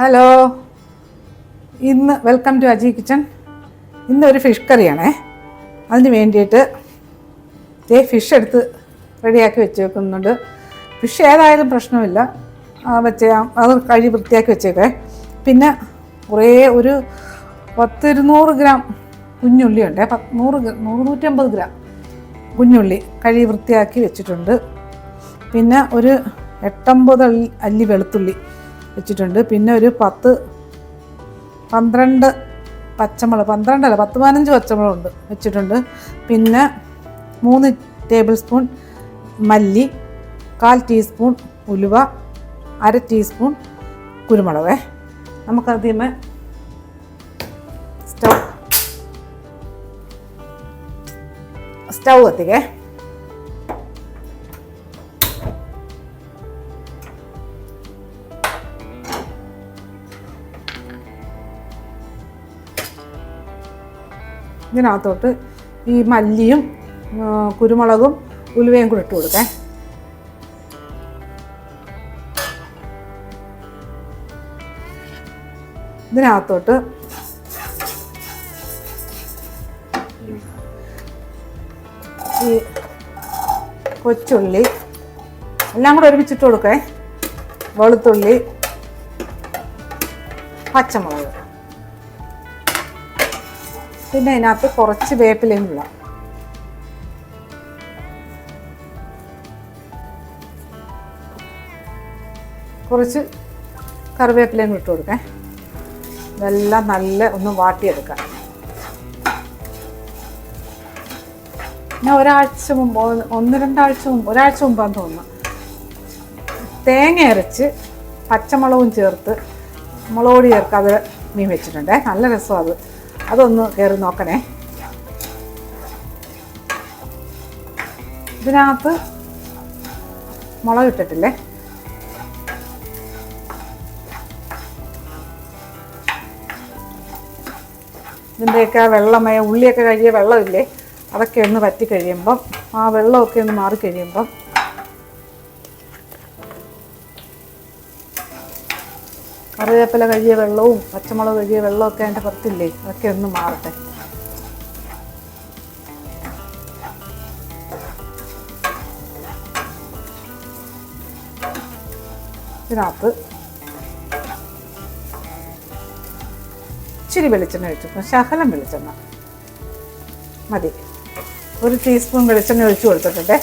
Hello. ഇന്ന് welcome to Aji kitchen. ഇന്ന് ഒരു ഫിഷ് കറിയാണേ. അതിന് വേണ്ടിയിട്ട് ദേ ഫിഷ് എടുത്ത് റെഡിയാക്കി വെച്ച് വെക്കുന്നുണ്ട് ഫിഷ് ഏതായാലും പ്രശ്നമില്ല. വെച്ച് അത് കഴുകി വൃത്തിയാക്കി വെച്ചേക്കേ. പിന്നെ കുറേ ഒരു പത്തിരുന്നൂറ് ഗ്രാം കുഞ്ഞുള്ളി ഉണ്ട്. പത്ത് നൂറ് നൂറ് നൂറ്റമ്പത് ഗ്രാം കുഞ്ഞുള്ളി കഴുകി വൃത്തിയാക്കി വെച്ചിട്ടുണ്ട്. പിന്നെ ഒരു എട്ടമ്പത് അല്ലി വെളുത്തുള്ളി വെച്ചിട്ടുണ്ട്. പിന്നെ ഒരു പത്ത് പന്ത്രണ്ട് പച്ചമുളക് പന്ത്രണ്ടല്ല പത്ത് പതിനഞ്ച് പച്ചമുളകുണ്ട് വെച്ചിട്ടുണ്ട്. പിന്നെ മൂന്ന് ടേബിൾ സ്പൂൺ മല്ലി കാൽ ടീസ്പൂൺ ഉലുവ അര ടീസ്പൂൺ കുരുമുളക്. നമുക്കതിമേ സ്റ്റൗ സ്റ്റൗ കത്തിക്കേ. ഇതിനകത്തോട്ട് ഈ മല്ലിയും കുരുമുളകും ഉലുവയും കൂടി ഇട്ട് കൊടുക്കേ. ഇതിനകത്തോട്ട് ഈ കൊച്ചുള്ളി എല്ലാം കൂടെ ഒരുമിച്ചിട്ട് കൊടുക്കേ. വെളുത്തുള്ളി പച്ചമുളക്. പിന്നെ അതിനകത്ത് കുറച്ച് വേപ്പിലയും ഇടാം കുറച്ച് കറിവേപ്പിലയും ഇട്ട് കൊടുക്കേ. ഇതെല്ലാം നല്ല ഒന്ന് വാട്ടിയെടുക്കാം. ഞാൻ ഒരാഴ്ച മുമ്പ് ഒന്ന് രണ്ടാഴ്ച മുമ്പ് ഒരാഴ്ച മുമ്പാന്ന് തോന്നുന്നു. തേങ്ങ അരച്ച് പച്ചമുളകും ചേർത്ത് മുളക് ചേർക്കാതെ മീൻ വെച്ചിട്ടുണ്ടേ. നല്ല രസമാണ് അത്. അതൊന്ന് കയറി നോക്കണേ. ഇതിനകത്ത് മുളക് ഇട്ടിട്ടില്ലേ? ഇതിന്റെയൊക്കെ വെള്ളമയ ഉള്ളിയൊക്കെ കഴിയ വെള്ളമില്ലേ? അതൊക്കെ ഒന്ന് വറ്റി കഴിയുമ്പം ആ വെള്ളമൊക്കെ ഒന്ന് മാറി കഴിയുമ്പം കറിവേപ്പില കഴുകിയ വെള്ളവും പച്ചമുളക് കഴുകിയ വെള്ളവും ഒക്കെ അതിന്റെ പുറത്തില്ലേ? അതൊക്കെ ഒന്ന് മാറട്ടെ. ഇതിനകത്ത് ഇച്ചിരി വെളിച്ചെണ്ണ ഒഴിച്ചു. ശകലം വെളിച്ചെണ്ണ. മതി. ഒരു ടീസ്പൂൺ വെളിച്ചെണ്ണ ഒഴിച്ചു കൊടുത്തിട്ടുണ്ടേ.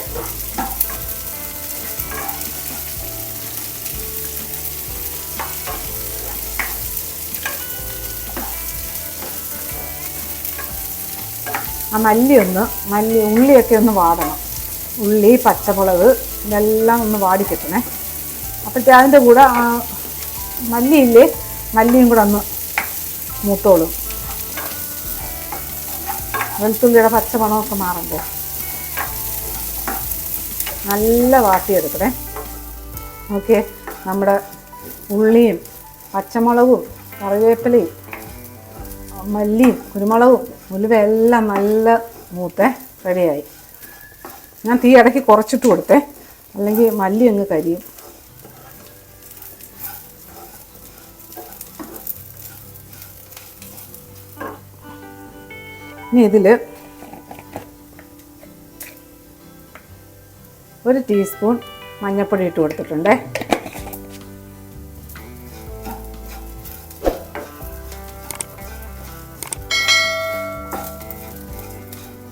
ആ മല്ലി ഒന്ന് മല്ലി ഉള്ളിയൊക്കെ ഒന്ന് വാടണം. ഉള്ളി പച്ചമുളക് ഇതെല്ലാം ഒന്ന് വാടി കിട്ടണേ അപ്പോഴത്തെ അതിന്റെ കൂടെ ആ മല്ലിയില്ലേ മല്ലിയും കൂടെ ഒന്ന് മൂത്തോളും. വെളുത്തുള്ളിയുടെ പച്ചമണമൊക്കെ മാറണ്ടേ നല്ല വാട്ടിയെടുക്കണേ. ഓക്കെ നമ്മുടെ ഉള്ളിയും പച്ചമുളകും കറിവേപ്പിലയും മല്ലിയും കുരുമുളകും ഉലുവ എല്ലാം നല്ല മൂത്തേ റെഡിയായി. ഞാൻ തീ ഇടയ്ക്ക് കുറച്ചിട്ട് കൊടുത്തേ. അല്ലെങ്കിൽ മല്ലി അങ്ങ് കരിയും. ഇനി ഇതിൽ ഒരു ടീസ്പൂൺ മഞ്ഞൾപ്പൊടി ഇട്ട് കൊടുത്തിട്ടുണ്ടേ.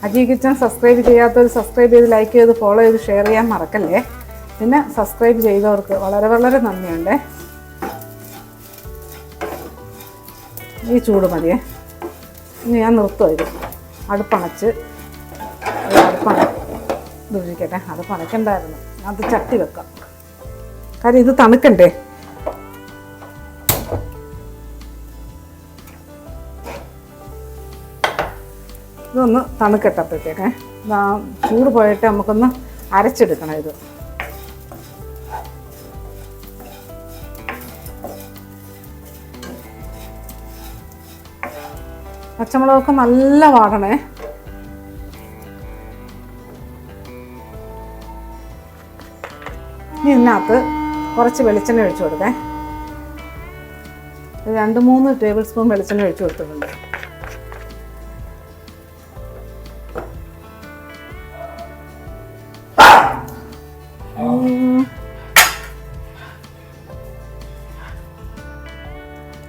അജി കിച്ചൺ സബ്സ്ക്രൈബ് ചെയ്യാത്തവർ സബ്സ്ക്രൈബ് ചെയ്ത് ലൈക്ക് ചെയ്ത് ഫോളോ ചെയ്ത് ഷെയർ ചെയ്യാൻ മറക്കല്ലേ? പിന്നെ സബ്സ്ക്രൈബ് ചെയ്തവർക്ക് വളരെ വളരെ നന്ദിയുണ്ട്. ഈ ചൂട് മതിയേ. ഇനി ഞാൻ നിർത്തുമോ ഇത്. അടുപ്പണച്ച്. അടുപ്പണ ദൂഷിക്കട്ടെ. അടുപ്പണക്കണ്ടായിരുന്നു അത് ചട്ടി വെക്കാം. കാര്യം ഇത് തണുക്കണ്ടേ? ഇതൊന്ന് തണുക്കട്ടപ്പോഴത്തേക്കേ ചൂട് പോയിട്ട് നമുക്കൊന്ന് അരച്ചെടുക്കണം ഇത്. പച്ചമുളകൊക്കെ നല്ല വാടണേ. ഇനി ഇതിനകത്ത് കുറച്ച് വെളിച്ചെണ്ണ ഒഴിച്ചു കൊടുക്കേ രണ്ട് മൂന്ന് ടേബിൾ സ്പൂൺ വെളിച്ചെണ്ണ ഒഴിച്ചു കൊടുത്തിട്ടുണ്ട്.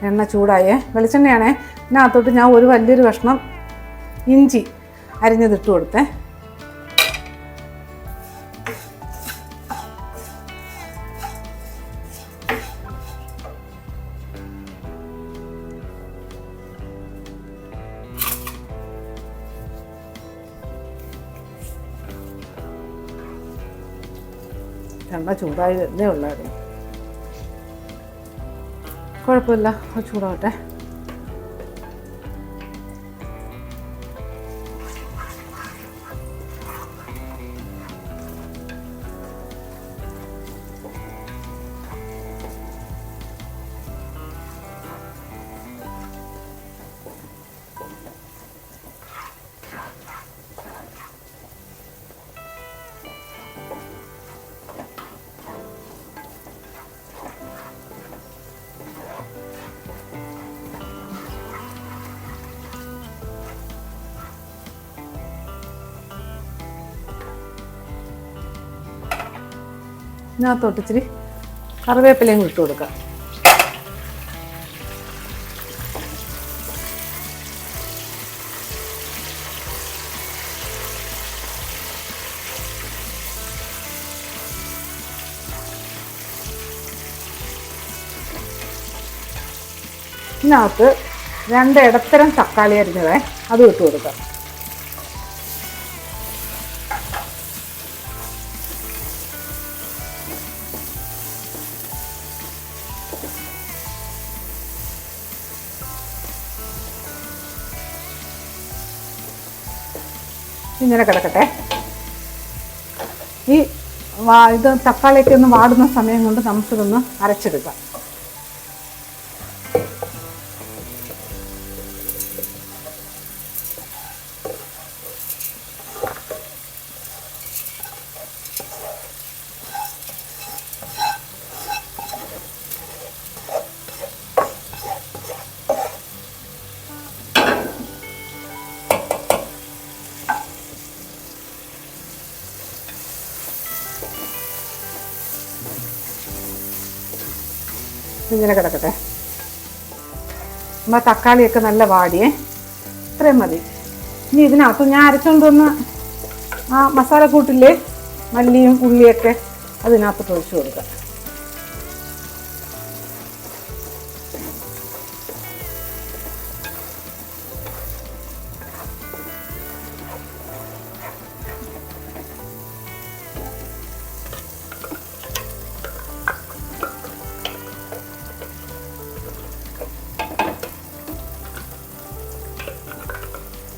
എണ്ണ ചൂടായേ. വെളിച്ചെണ്ണയാണേ. ഇതിനകത്തോട്ട് ഞാൻ ഒരു വലിയൊരു കഷ്ണം ഇഞ്ചി അരിഞ്ഞതിട്ട് കൊടുത്തേ. എണ്ണ തന്നെ ഉള്ളായിരുന്നു. കുഴപ്പമില്ല. ചൂടാവട്ടെ. ഇതിനകത്തോട്ട് ഇച്ചിരി കറിവേപ്പിലയും ഇട്ട് കൊടുക്കാം. ഇതിനകത്ത് രണ്ട് ഇടത്തരം തക്കാളി അരിഞ്ഞതേ അതും ഇട്ട് കൊടുക്കാം. ഇങ്ങനെ കിടക്കട്ടെ. ഈ ഇത് തക്കാളിയൊക്കെ ഒന്ന് വാടുന്ന സമയം കൊണ്ട് നമുക്കിതൊന്ന് അരച്ചെടുക്കാം. ഇങ്ങനെ കിടക്കട്ടെ. നമ്മൾ തക്കാളിയൊക്കെ നല്ല വാടിയേ. ഇത്രയും മതി. ഇനി ഇതിനകത്ത് ഞാൻ അരച്ചുകൊണ്ട് വന്ന് ആ മസാല കൂട്ടില്ലേ? മല്ലിയും ഉള്ളിയൊക്കെ അതിനകത്ത് ഒഴിച്ചു കൊടുക്കാം.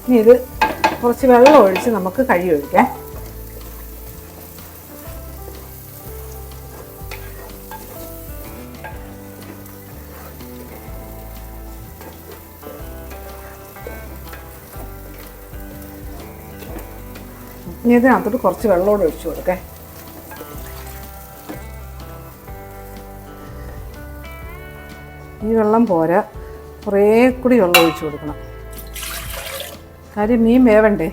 ഇനി ഇത് കുറച്ച് വെള്ളം ഒഴിച്ച് നമുക്ക് കഴുകി ഒഴിക്കാം ഇനി ഇതിനകത്തോട്ട് കുറച്ച് വെള്ളമോട് ഒഴിച്ചു കൊടുക്കേ. ഈ വെള്ളം പോരാ. കുറേ കൂടി വെള്ളം ഒഴിച്ചു കൊടുക്കണം. കാര്യം നീ വേവണ്ടേ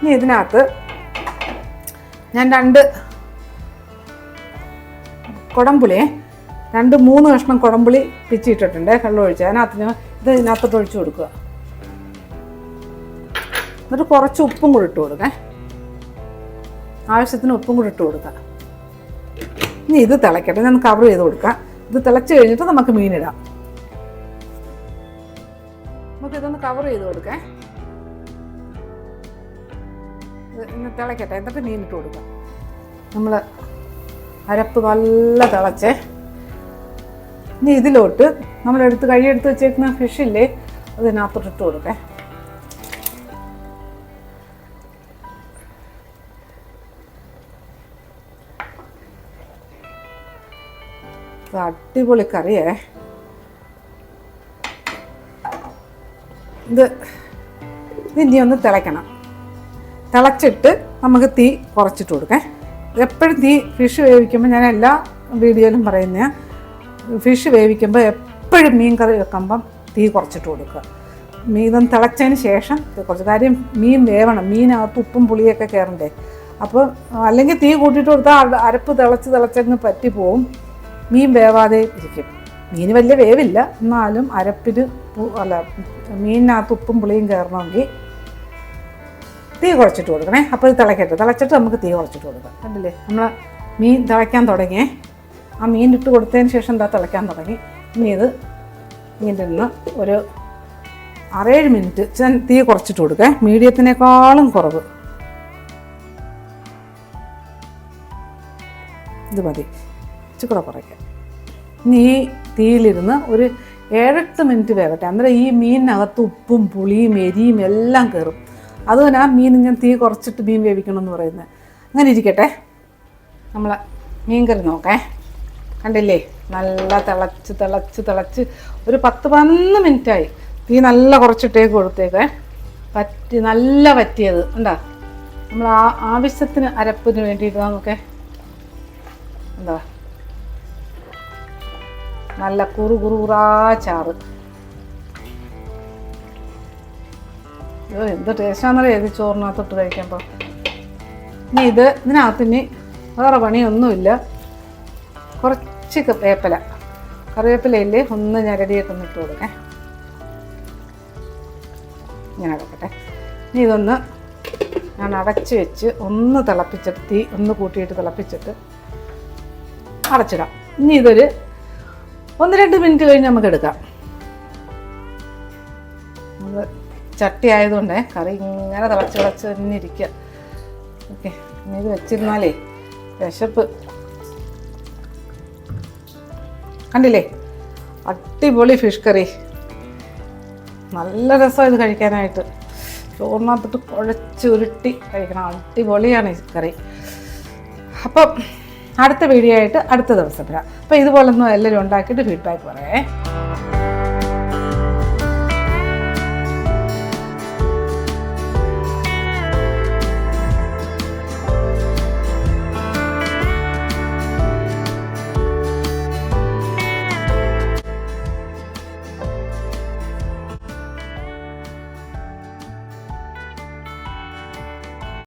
ഇനി ഇതിനകത്ത് ഞാൻ രണ്ട് കുടംപുളിയെ രണ്ട് മൂന്ന് കഷ്ണം കുടംപുളി പിച്ചിട്ടിട്ടുണ്ട്. വെള്ളം ഒഴിച്ച്. അതിനകത്ത് ഇത് ഇതിനകത്തോട്ട് ഒഴിച്ചു കൊടുക്കുക. എന്നിട്ട് കുറച്ച് ഉപ്പും കൂടി ഇട്ട് കൊടുക്കേ ആവശ്യത്തിന് ഉപ്പും കൂടി ഇട്ട് കൊടുക്കുക ഇനി ഇത് തിളയ്ക്കട്ടെ ഞാൻ കവർ ചെയ്ത് കൊടുക്കാം. ഇത് തിളച്ച് കഴിഞ്ഞിട്ട് നമുക്ക് മീനിടാം നമുക്ക് ഇതൊന്ന് കവർ ചെയ്ത് കൊടുക്കേ. ഇന്ന് തിളയ്ക്കട്ടെ എന്നിട്ട് മീനിട്ട് കൊടുക്കാം. നമ്മൾ അരപ്പ് നല്ല തിളച്ചേ. ഇനി ഇതിലോട്ട് നമ്മളെടുത്ത് കഴിയെടുത്ത് വെച്ചേക്കുന്ന ഫിഷില്ലേ അതിനകത്തോട്ട് ഇട്ട് കൊടുക്കേ. അടിപൊളി കറിയേ. ഇത് ഇനി ഒന്ന് തിളയ്ക്കണം. തിളച്ചിട്ട് നമുക്ക് തീ കുറച്ചിട്ട് കൊടുക്കാം. എപ്പോഴും തീ ഫിഷ് വേവിക്കുമ്പോൾ ഞാൻ എല്ലാ വീഡിയോയിലും പറയുന്ന ഫിഷ് വേവിക്കുമ്പോൾ എപ്പോഴും മീൻ കറി വെക്കുമ്പം തീ കുറച്ചിട്ട് കൊടുക്കുക. മീൻ തിളച്ചതിന് ശേഷം കുറച്ച് കാര്യം മീൻ വേവണം. മീനകത്ത് ഉപ്പും പുളിയൊക്കെ കയറണ്ടേ അപ്പോൾ അല്ലെങ്കിൽ തീ കൂട്ടിയിട്ട് കൊടുത്താൽ അര- അരപ്പ് തിളച്ച് തിളച്ചങ്ങ് പറ്റിപ്പോവും. മീൻ വേവാതെ ഇരിക്കും. മീൻ വലിയ വേവില്ല. എന്നാലും അരപ്പിന് അല്ല മീനിനകത്ത് ഉപ്പും പുളിയും കയറണമെങ്കിൽ തീ കുറച്ചിട്ട് കൊടുക്കണേ. അപ്പോൾ ഇത് തിളക്കട്ടെ. തിളച്ചിട്ട് നമുക്ക് തീ കുറച്ചിട്ട് കൊടുക്കാം. കണ്ടില്ലേ? നമ്മൾ മീൻ തിളയ്ക്കാൻ തുടങ്ങിയേ. ആ മീൻ ഇട്ട് കൊടുത്തതിന് ശേഷം എന്താ തിളയ്ക്കാൻ തുടങ്ങി? ഇനി ഇത് മീന്റെ നിന്ന് ഒരു ആറേഴ് മിനിറ്റ് ഞാൻ തീ കുറച്ചിട്ട് കൊടുക്കേ. മീഡിയത്തിനേക്കാളും കുറവ്. ഇത് മതി. ഇച്ചിരി കുറയ്ക്കാം. ഇനി ഈ തീയിലിരുന്ന് ഒരു ഏഴെട്ട് മിനിറ്റ് വേവട്ടെ. അന്നേരം ഈ മീനിനകത്ത് ഉപ്പും പുളിയും എരിയും എല്ലാം കയറും. അതുകൊണ്ട് ആ മീൻ ഞാൻ തീ കുറച്ചിട്ട് മീൻ വേവിക്കണം എന്ന് പറയുന്നത്. അങ്ങനെ ഇരിക്കട്ടെ. നമ്മൾ മീൻ കറി നോക്കേ. കണ്ടില്ലേ? നല്ല തിളച്ച് തിളച്ച് തിളച്ച്. ഒരു പത്ത് പതിനൊന്ന് മിനിറ്റായി. തീ നല്ല കുറച്ചിട്ടേക്ക് കൊടുത്തേക്കേ. പറ്റി നല്ല പറ്റിയത് ഉണ്ടാ നമ്മൾ ആ ആവശ്യത്തിന് അരപ്പിന് വേണ്ടിയിട്ട് നോക്കേ. എന്താ നല്ല കുറു കുറുകുറാ ചാറ്. അയ്യോ എന്ത് ടേസ്റ്റാണെന്നറിയാം ഇത് ചോറിനകത്തോട്ട് കഴിക്കുമ്പോൾ ഇനി ഇത് ഇതിനകത്ത് ഇനി വേറെ പണിയൊന്നുമില്ല. കുറച്ച് കറിവേപ്പില ഇല്ലേ ഒന്ന് ഞരടിയൊക്കെ ഒന്ന് ഇട്ട് കൊടുക്കേ. ഇങ്ങനെ കിടക്കട്ടെ ഇനി ഇതൊന്ന് ഞാൻ അടച്ച് വെച്ച് ഒന്ന് തിളപ്പിച്ചിട്ട് തീ ഒന്ന് കൂട്ടിയിട്ട് തിളപ്പിച്ചിട്ട് അടച്ചിടാം. ഇനി ഇതൊരു ഒന്ന് രണ്ട് മിനിറ്റ് കഴിഞ്ഞ് നമുക്ക് എടുക്കാം. നമ്മൾ ചട്ടി ആയതുകൊണ്ട് കറി ഇങ്ങനെ തിളച്ച് തിളച്ച് തന്നെ ഇരിക്കുക ഓക്കെ ഇനി ഇത് വെച്ചിരുന്നാലേ വിശപ്പ്. കണ്ടില്ലേ? അടിപൊളി ഫിഷ് കറി. നല്ല രസം ഇത് കഴിക്കാനായിട്ട്. ചോറിനകത്തിട്ട് കുഴച്ച് ഉരുട്ടി കഴിക്കണം. അടിപൊളിയാണ് ഈ കറി. അപ്പം അടുത്ത വീഡിയോ ആയിട്ട് അടുത്ത ദിവസം വരാം അപ്പോൾ ഇതുപോലൊന്നും എല്ലാവരും ഉണ്ടാക്കിയിട്ട് ഫീഡ്ബാക്ക് പറയേ.